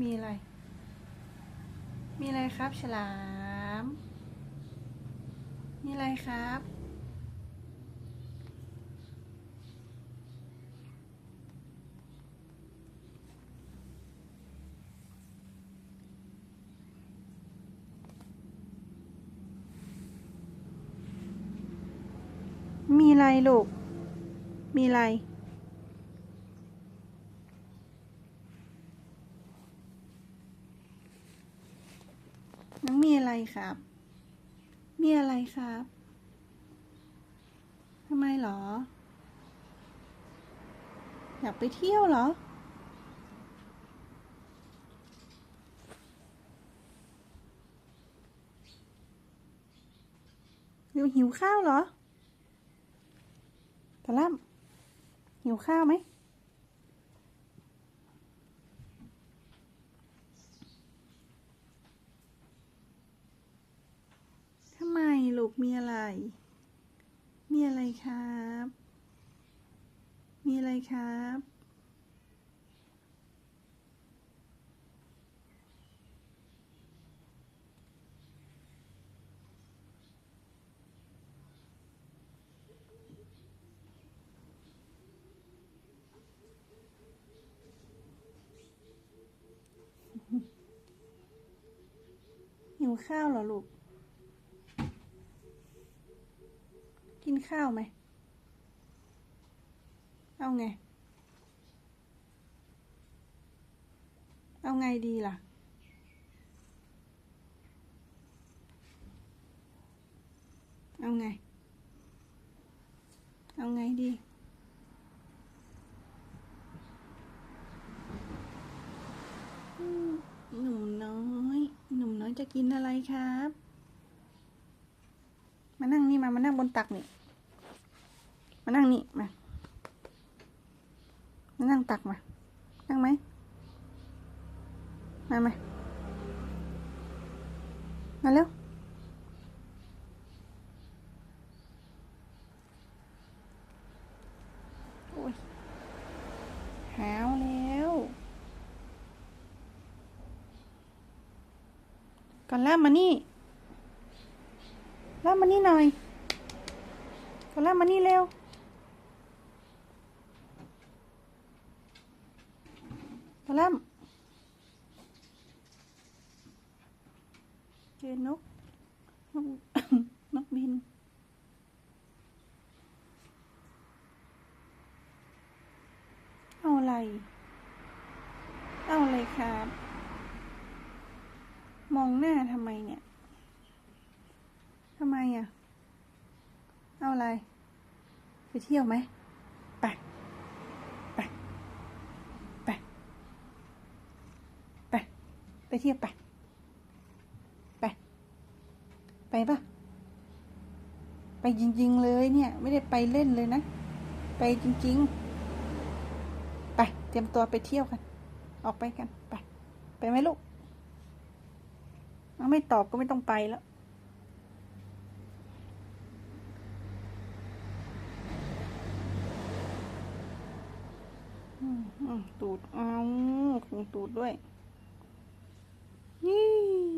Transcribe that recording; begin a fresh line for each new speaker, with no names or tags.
มีอะไร มีอะไรครับ ฉลาม มีอะไรครับ มีอะไรลูก มีอะไร น้ อะไรครับ มีอะไรครับทำไมเหรอ อยากไปเที่ยวเหรอหรือหิวข้าวเหรอตะล่ำหิวข้าวไหม ทำไมลูกมีอะไร มีอะไร ครับ มีอะไรครับ หิวข้าวเหรอลูก กินข้าวไหม เอาไง เอาไงดีล่ะ เอาไง เอาไงดีหนุ่มน้อย หนุ่มน้อยจะกินอะไรครับ มานั่งนี่มา มานั่งบนตักนี่ มานั่งนี่มา มานั่งตักมา นั่งไหม มาไหมมาเร็วโอ้ยหาวแล้วก่อนล่ามมานี่ ล่ามานี่หน่อยก่อล่ามานี่เร็วก่อล่ามเจอนก นกนกบินเอาอะไร เอาอะไรครับ มองหน้าทำไมเนี่ย ทำไมอะ เอาอะไร ไปเที่ยวไหมไปไปไปไปไปเที่ยวไปไปไปปะไปจริงๆเลยเนี่ย ไม่ได้ไปเล่นเลยนะ ไปจริง ๆ ไปเตรียมตัวไปเที่ยวกัน ออกไปกันไปไปไหมลูกไม่ตอบก็ไม่ต้องไปแล้ว ตูดเอาคงตูดด้วยนี่